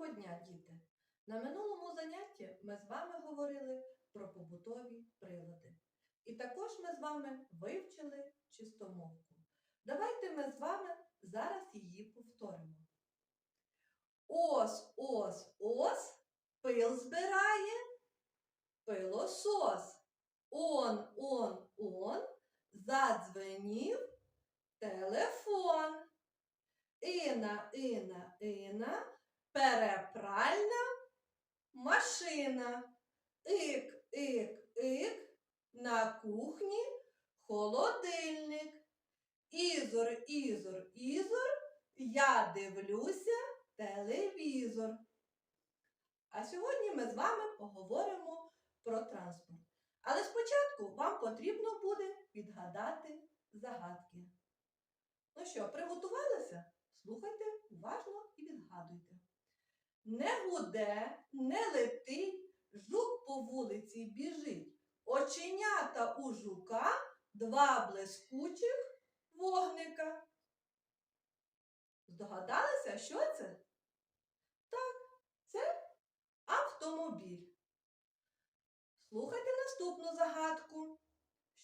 Доброго дня, діти! На минулому занятті ми з вами говорили про побутові прилади. І також ми з вами вивчили чистомовку. Давайте ми з вами зараз її повторимо. Ос, ос, ос, пил збирає, пилосос. Он, он, он, задзвенів телефон. Ина, ина, ина, перепральна машина. Ик, ик, ик, на кухні холодильник. Ізор, ізор, ізор, я дивлюся телевізор. А сьогодні ми з вами поговоримо про транспорт. Але спочатку вам потрібно буде відгадати загадки. Ну що, приготувалися? Слухайте. Не гуде, не летить, жук по вулиці біжить. Оченята у жука, два блискучих вогника. Здогадалися, що це? Так, це автомобіль. Слухайте наступну загадку.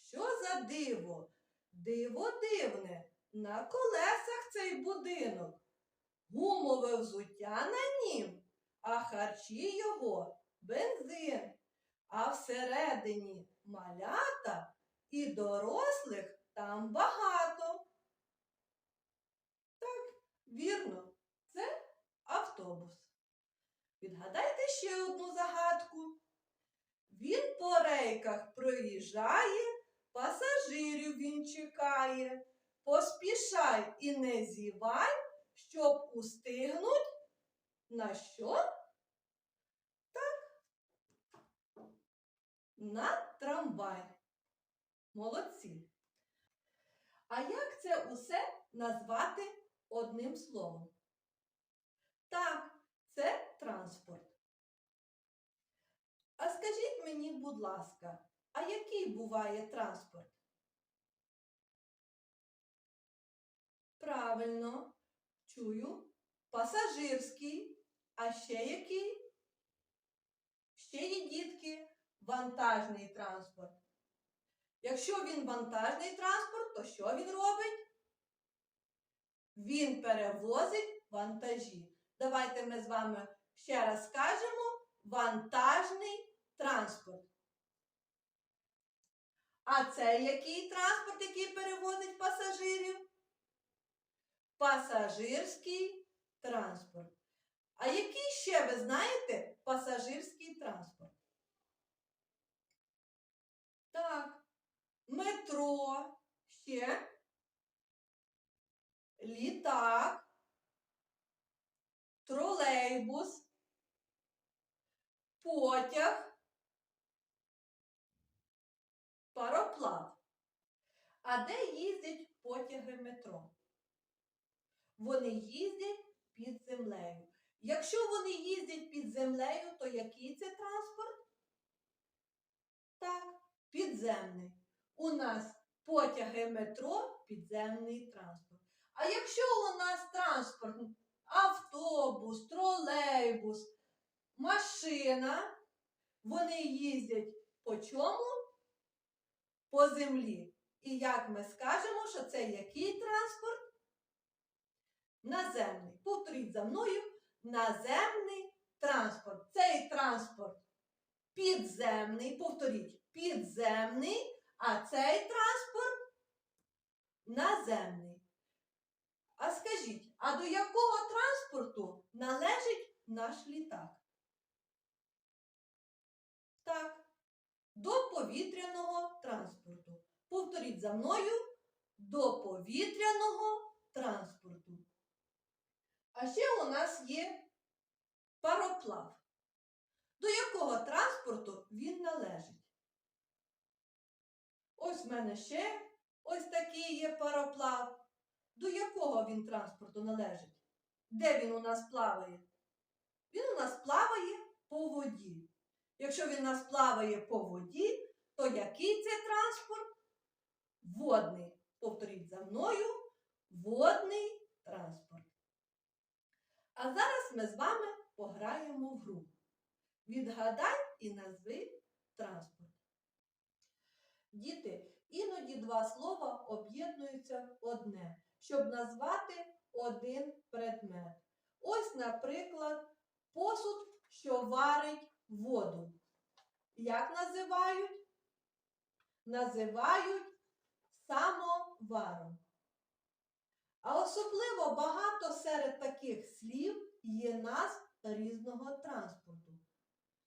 Що за диво? Диво дивне, на колесах цей будинок. Гумове взуття на нім, а харчі його бензин. А всередині малята і дорослих там багато. Так, вірно, це автобус. Відгадайте ще одну загадку. Він по рейках проїжджає, пасажирів він чекає. Поспішай і не зівай, щоб устигнуть на що? Так. На трамвай. Молодці. А як це усе назвати одним словом? Так, це транспорт. А скажіть мені, будь ласка, а який буває транспорт? Правильно, чую. Пасажирський. А ще який? Ще є дітки, вантажний транспорт. Якщо він вантажний транспорт, то що він робить? Він перевозить вантажі. Давайте ми з вами ще раз скажемо вантажний транспорт. А це який транспорт, який перевозить? Пасажирський транспорт. А який ще ви знаєте пасажирський транспорт? Так, метро, ще літак, тролейбус, потяг, пароплав. А де їздять потяги метро? Вони їздять під землею. Якщо вони їздять під землею, то який це транспорт? Так, підземний. У нас потяги метро підземний транспорт. А якщо у нас транспорт, автобус, тролейбус, машина, вони їздять по чому? По землі. І як ми скажемо, що це який транспорт? Наземний. Повторіть за мною наземний транспорт. Цей транспорт підземний, повторіть, підземний, а цей транспорт наземний. А скажіть, а до якого транспорту належить наш літак? Так, до повітряного транспорту. Повторіть за мною до повітряного транспорту. А ще у нас є пароплав. До якого транспорту він належить? Ось в мене ще ось такий є пароплав. До якого він транспорту належить? Де він у нас плаває? Він у нас плаває по воді. Якщо він у нас плаває по воді, то який це транспорт? Водний. Повторіть за мною водний транспорт. А зараз ми з вами пограємо в гру. Відгадай і назви транспорт. Діти, іноді два слова об'єднуються одне, щоб назвати один предмет. Ось, наприклад, посуд, що варить воду. Як називають? Називають самоваром. А особливо багато серед таких слів є назв різного транспорту.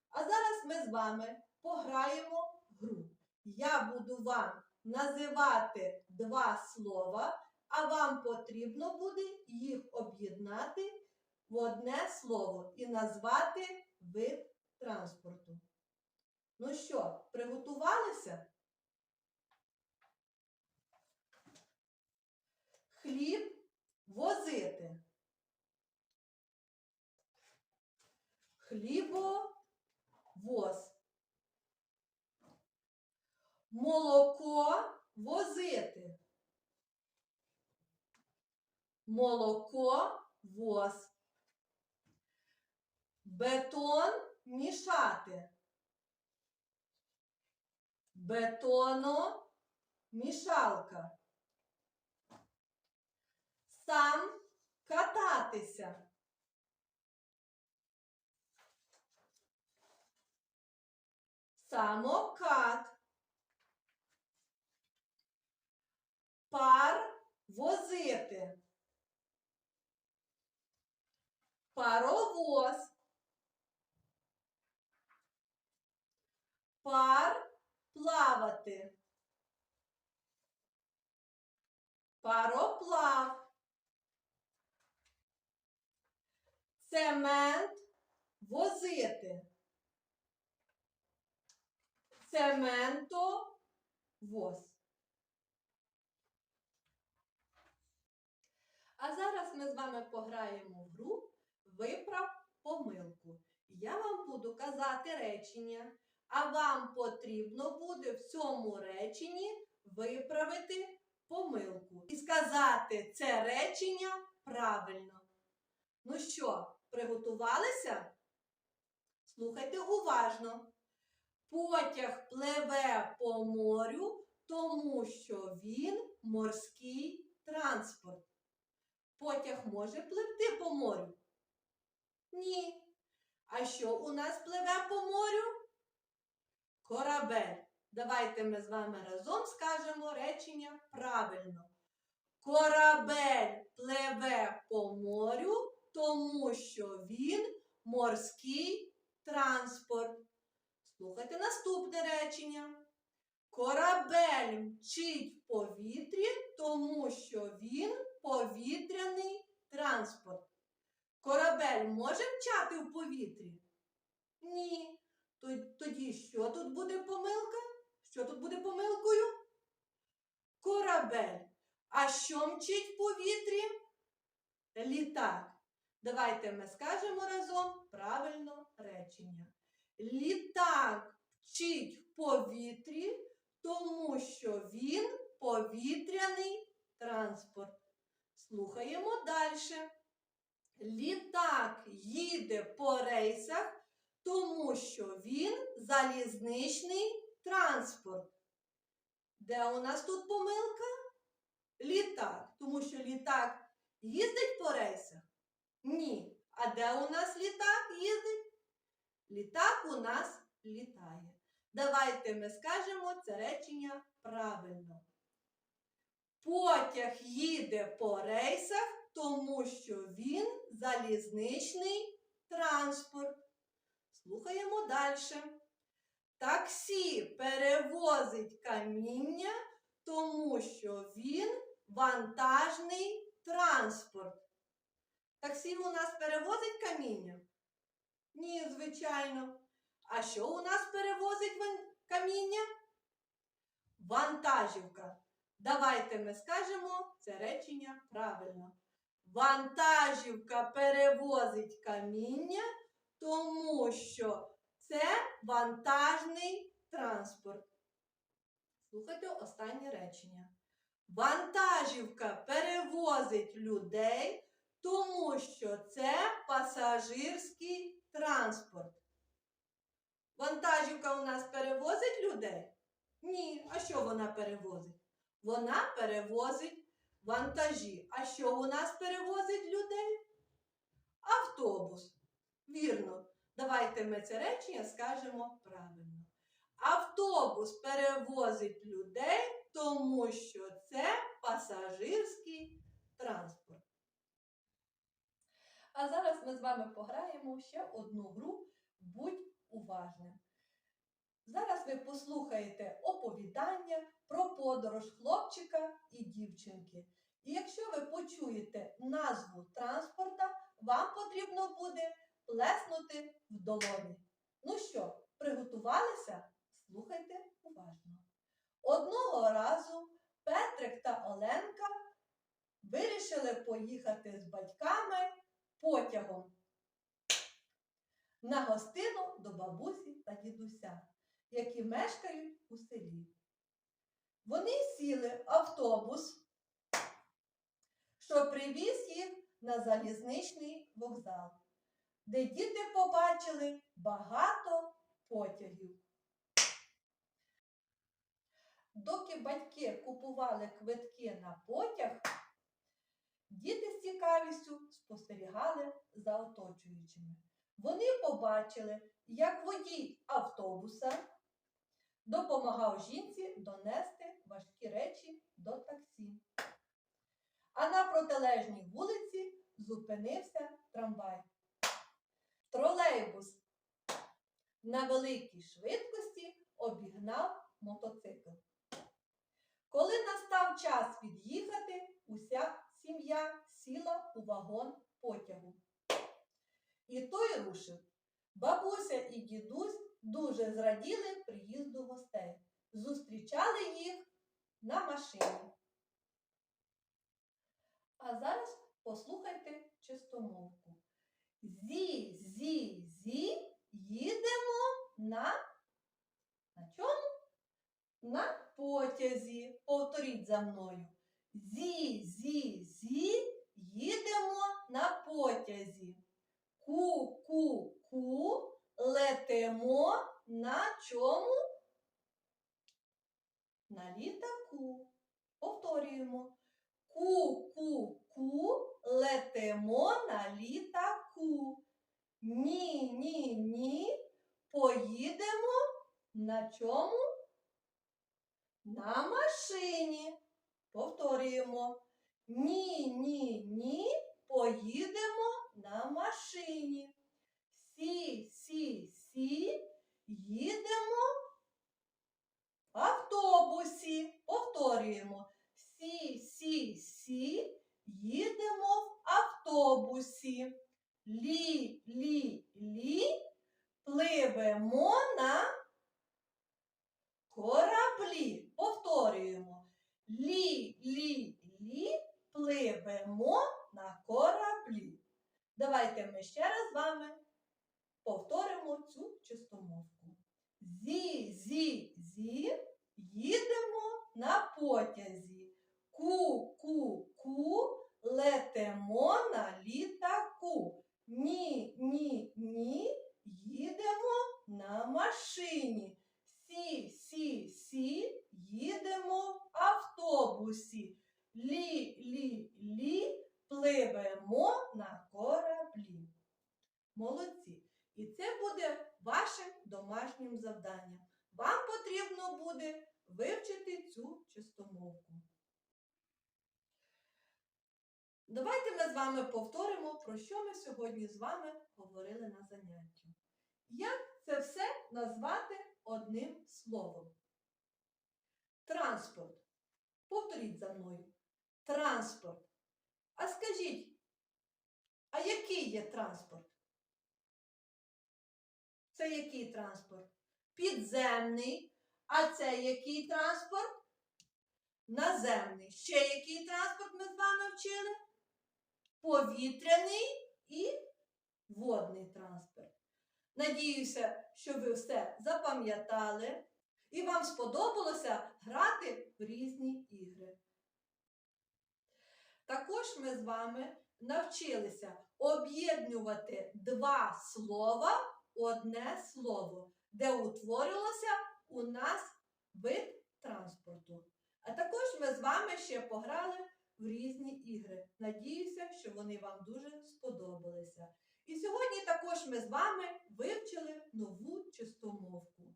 А зараз ми з вами пограємо в гру. Я буду вам називати два слова, а вам потрібно буде їх об'єднати в одне слово і назвати вид транспорту. Ну що, приготувалися? Хліб возити. Хлібовоз. Молоко возити. Молоко воз. Бетон мішати. Бетоно мішалка. Сам кататися. Самокат. Пар возити. Паровоз. Пар плавати. Пароплав. Цемент возити. Цементовоз. А зараз ми з вами пограємо в гру Виправ помилку. Я вам буду казати речення, а вам потрібно буде в цьому реченні виправити помилку і сказати це речення правильно. Ну що, приготувалися? Слухайте уважно. Потяг пливе по морю, тому що він морський транспорт. Потяг може пливти по морю? Ні. А що у нас пливе по морю? Корабель. Давайте ми з вами разом скажемо речення правильно. Корабель пливе по морю, тому що він морський транспорт. Слухайте наступне речення. Корабель мчить в повітрі, тому що він повітряний транспорт. Корабель може мчати в повітрі? Ні. Тоді що тут буде помилка? Що тут буде помилкою? Корабель. А що мчить в повітрі? Літак. Давайте ми скажемо разом правильно речення. Літак мчить в повітрі, тому що він повітряний транспорт. Слухаємо далі. Літак їде по рейсах, тому що він залізничний транспорт. Де у нас тут помилка? Літак. Тому що літак їздить по рейсах? Ні. А де у нас літак їздить? Літак у нас літає. Давайте ми скажемо це речення правильно. Потяг їде по рейсах, тому що він залізничний транспорт. Слухаємо далі. Таксі перевозить каміння, тому що він вантажний транспорт. Таксі у нас перевозить каміння? Ні, звичайно. А що у нас перевозить каміння? Вантажівка. Давайте ми скажемо це речення правильно. Вантажівка перевозить каміння, тому що це вантажний транспорт. Слухайте останнє речення. Вантажівка перевозить людей, Тому що це пасажирський транспорт. Вантажівка у нас перевозить людей? Ні. А що вона перевозить? Вона перевозить вантажі. А що у нас перевозить людей? Автобус. Вірно. Давайте ми це речення скажемо правильно. Автобус перевозить людей, тому що це пасажирський транспорт. А зараз ми з вами пограємо ще одну гру Будь уважним. Зараз ви послухаєте оповідання про подорож хлопчика і дівчинки. І якщо ви почуєте назву транспорта, вам потрібно буде плеснути в долоні. Ну що, приготувалися? Слухайте уважно. Одного разу Петрик та Оленка вирішили поїхати з батьками потягом на гостину до бабусі та дідуся, які мешкають у селі. Вони сіли в автобус, що привіз їх на залізничний вокзал, де діти побачили багато потягів. Доки батьки купували квитки на потяг, діти з цікавістю спостерігали за оточуючими. Вони побачили, як водій автобуса допомагав жінці донести важкі речі до таксі. А на протилежній вулиці зупинився трамвай. Тролейбус на великій швидкості обігнав мотоцикл. Коли настав час від'їхати, уся сім'я сіла у вагон потягу. І той рушив. Бабуся і дідусь дуже зраділи приїзду гостей. Зустрічали їх на машині. А зараз послухайте чистомовку. Зі, зі, зі, їдемо на. На чому? На потязі. Повторіть за мною. Зі, зі, зі, їдемо на потязі. Ку, ку, ку, летимо на чому? На літаку. Повторюємо. Ку, ку, ку, летимо на літаку. Ні, ні, ні. Поїдемо на чому? На машині. Повторюємо. Ні, ні, ні. Поїдемо на машині. Сі, сі, сі. Їдемо в автобусі. Повторюємо. Сі, сі, сі. Їдемо в автобусі. Лі, лі, лі. Пливемо на кораблі. Повторюємо. Лі, лі, лі. Пливемо на кораблі. Давайте ми ще раз з вами повторимо цю чистомовку. Зі, зі, зі, їдемо на потязі. Ку, ку, ку, летимо на літаку. Ні, ні, ні, їдемо на машині. Сі, сі, сі, їдемо в автобусі. Лі, лі, лі, пливемо на кораблі. Молодці! І це буде вашим завданням. Вам потрібно буде вивчити цю чистомовку. Давайте ми з вами повторимо, про що ми сьогодні з вами говорили на занятті. Як це все назвати одним словом? Транспорт. Повторіть за мною. Транспорт. А скажіть, а який є транспорт? Це який транспорт? Підземний. А це який транспорт? Наземний. Ще який транспорт ми з вами вчили? Повітряний і водний транспорт. Надіюся, що ви все запам'ятали і вам сподобалося грати в різні ігри. Також ми з вами навчилися об'єднувати два слова одне слово, де утворювалося у нас вид транспорту. А також ми з вами ще пограли в різні ігри. Надіюся, що вони вам дуже сподобалися. І сьогодні також ми з вами вивчили нову чистомовку.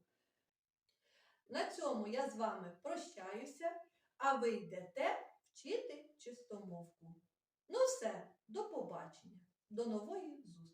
На цьому я з вами прощаюся, а ви йдете вчити чистомовку. Ну все, до побачення, до нової зустрічі!